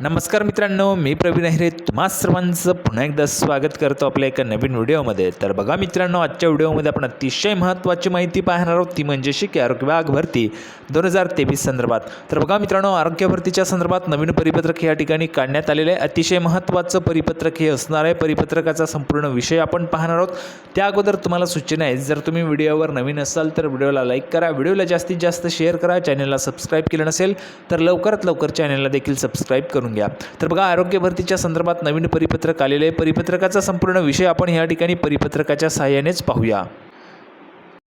नमस्कार मित्रांनो मी प्रवीण अहिरे तुम्हा सर्वांचं पुन्हा एकदा स्वागत करतो आपल्या एका नवीन व्हिडिओमध्ये. तर बघा मित्रांनो आजच्या व्हिडिओमध्ये आपण अतिशय महत्त्वाची माहिती पाहणार आहोत. ती म्हणजे शिके आरोग्य विभाग भरती दोन हजार तेवीस संदर्भात. तर बघा मित्रांनो आरोग्य भरतीच्या संदर्भात नवीन परिपत्रक या ठिकाणी काढण्यात आलेलं आहे. अतिशय महत्त्वाचं परिपत्रक हे असणार आहे. परिपत्रकाचा संपूर्ण विषय आपण पाहणार आहोत. त्या अगोदर तुम्हाला सूचना आहे. जर तुम्ही व्हिडिओवर नवीन असाल तर व्हिडिओला लाईक करा. व्हिडिओला जास्तीत जास्त शेअर करा. चॅनलला सबस्क्राईब केलं नसेल तर लवकरात लवकर चॅनलला देखील सबस्क्राईब करून घ्या. तर बघा आरोग्य भरतीच्या संदर्भात नवीन परिपत्रक आलेले आहे. परिपत्रकाचा संपूर्ण विषय आपण या ठिकाणी परिपत्रकाच्या सहाय्यानेच पाहूया.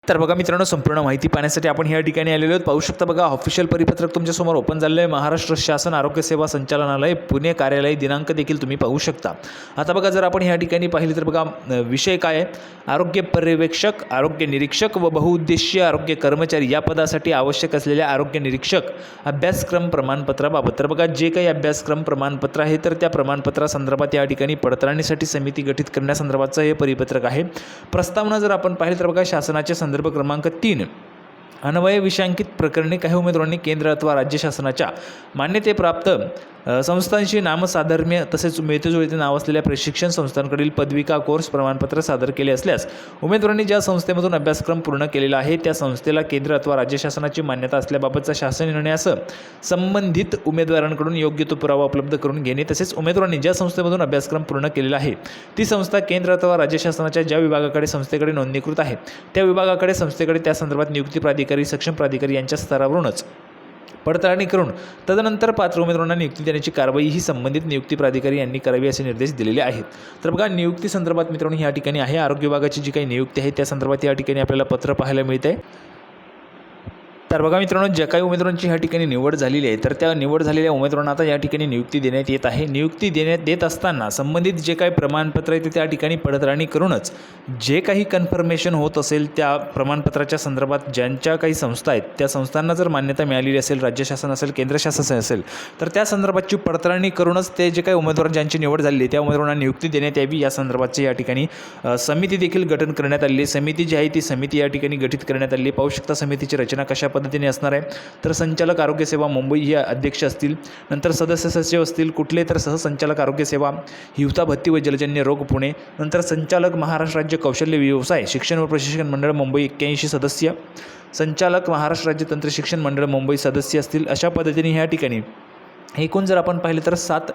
तर बघा मित्रांनो संपूर्ण माहिती पाहण्यासाठी आपण या ठिकाणी आलेलो आहोत. पाहू शकता बघा ऑफिशियल परिपत्रक तुमच्यासमोर ओपन झालेलं आहे. महाराष्ट्र शासन आरोग्य सेवा संचालनालय पुणे कार्यालय दिनांक देखील तुम्ही पाहू शकता. आता बघा जर आपण या ठिकाणी पाहिली तर बघा विषय काय आहे? आरोग्य पर्यवेक्षक आरोग्य निरीक्षक व बहुउद्देशीय आरोग्य कर्मचारी या पदासाठी आवश्यक असलेल्या आरोग्य निरीक्षक अभ्यासक्रम प्रमाणपत्राबाबत. तर बघा जे काही अभ्यासक्रम प्रमाणपत्र आहे तर त्या प्रमाणपत्रासंदर्भात या ठिकाणी पडताळणीसाठी समिती गठीत करण्यासंदर्भाचं हे परिपत्रक आहे. प्रस्तावना जर आपण पाहिली तर बघा शासनाच्या संदर्भात संदर्भ क्रमांक तीन. अन्वय विषांकित प्रकरणी काही उमेदवारांनी केंद्र अथवा राज्य शासनाच्या मान्यतेप्राप्त संस्थांशी नामसाधर्म्य तसेच मिळतेजुळते नाव असलेल्या प्रशिक्षण संस्थांकडील पदविका कोर्स प्रमाणपत्र सादर केले असल्यास उमेदवारांनी ज्या संस्थेमधून अभ्यासक्रम पूर्ण केलेला आहे त्या संस्थेला केंद्र अथवा राज्य शासनाची मान्यता असल्याबाबतचा शासन निर्णयासह संबंधित उमेदवारांकडून योग्य तो पुरावा उपलब्ध करून घेणे तसेच उमेदवारांनी ज्या संस्थेमधून अभ्यासक्रम पूर्ण केलेला आहे ती संस्था केंद्र अथवा राज्य शासनाच्या ज्या विभागाकडे संस्थेकडे नोंदणीकृत आहे त्या विभागाकडे संस्थेकडे त्या संदर्भात नियुक्ती प्राधिकारी सक्षम प्राधिकारी यांच्या स्तरावरूनच. पडताळणी करून तदनंतर पात्र उमेदवारांना नियुक्ती देण्याची कारवाई ही संबंधित नियुक्ती प्राधिकारी यांनी करावी असे निर्देश दिलेले आहेत. तर बघा नियुक्ती संदर्भात मित्रांनो या ठिकाणी आहे. आरोग्य विभागाची जी काही नियुक्ती आहे त्या संदर्भात या ठिकाणी आपल्याला पत्र पाहायला मिळते तर बघा मित्रांनो ज्या काही उमेदवारांची ह्या ठिकाणी निवड झालेली आहे तर त्या निवड झालेल्या उमेदवारांना आता या ठिकाणी नियुक्ती देण्यात येत आहे. नियुक्ती देण्यात देत असताना संबंधित जे काही प्रमाणपत्र आहे ते त्या ठिकाणी पडतराणी करूनच जे काही कन्फर्मेशन होत असेल त्या प्रमाणपत्राच्या संदर्भात ज्यांच्या काही संस्था आहेत त्या संस्थांना जर मान्यता मिळालेली असेल राज्य शासन असेल केंद्र शासन असेल तर त्या संदर्भातची पडताळणी करूनच ते जे काही उमेदवार ज्यांची निवड झालेली आहे त्या उमेदवारांना नियुक्ती देण्यात यावी. या संदर्भातची या ठिकाणी समिती देखील गठन करण्यात आलेली आहे. समिती जी आहे ती समिती या ठिकाणी गठीत करण्यात आली पाहू शकता समितीची रचना कशा पद्धतीने असणार आहे. तर संचालक आरोग्य सेवा मुंबई ही अध्यक्ष असतील. नंतर सदस्य सचिव असतील. कुठले तर सहसंचालक आरोग्य सेवा हिवता भत्ती व जलजन्य रोग पुणे. नंतर संचालक महाराष्ट्र राज्य कौशल्य व्यवसाय शिक्षण व प्रशिक्षण मंडळ मुंबई एक्क्याऐंशी सदस्य. संचालक महाराष्ट्र राज्य तंत्र शिक्षण मंडळ मुंबई सदस्य असतील. अशा पद्धतीने ह्या ठिकाणी एकूण जर आपण पाहिलं तर सात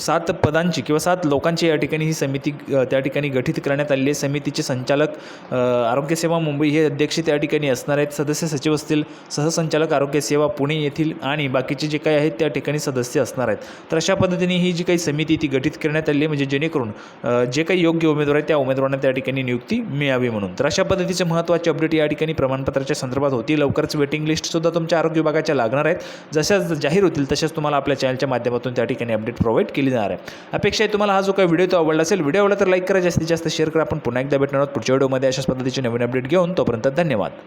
सात पदांची किंवा सात लोकांची या ठिकाणी ही समिती त्या ठिकाणी गठीत करण्यात आलेली आहे. समितीचे संचालक आरोग्यसेवा मुंबई हे अध्यक्ष त्या ठिकाणी असणार आहेत. सदस्य सचिव असतील सहसंचालक आरोग्यसेवा पुणे येथील आणि बाकीचे जे काही आहेत त्या ठिकाणी सदस्य असणार आहेत. तर अशा पद्धतीने ही जी काही समिती ती गठीत करण्यात आली आहे म्हणजे जेणेकरून जे काही योग्य उमेदवार आहेत त्या उमेदवारांना त्या ठिकाणी नियुक्ती मिळावी म्हणून. तर अशा पद्धतीचे महत्त्वाचे अपडेट या ठिकाणी प्रमाणपत्राच्या संदर्भात होती लवकरच वेटिंग लिस्टसुद्धा तुमच्या आरोग्य विभागाच्या लागणार आहेत. जशा जाहीर होतील तसेच तुम्हाला आपल्या चॅनलच्या माध्यमातून त्या ठिकाणी अपडेट प्रोव्हाइड केली जाणार आहे. अपेक्षा आहे तुम्हाला हा जो काही व्हिडिओ तो आवडला असेल व्हिडिओ आवडला तर लाईक करा. जास्तीत जास्त शेअर करा. आपण पुन्हा एकदा भेटणार आहोत पुढच्या व्हिडिओमध्ये अशाच पद्धतीचे नवीन अपडेट घेऊन तोपर्यंत धन्यवाद.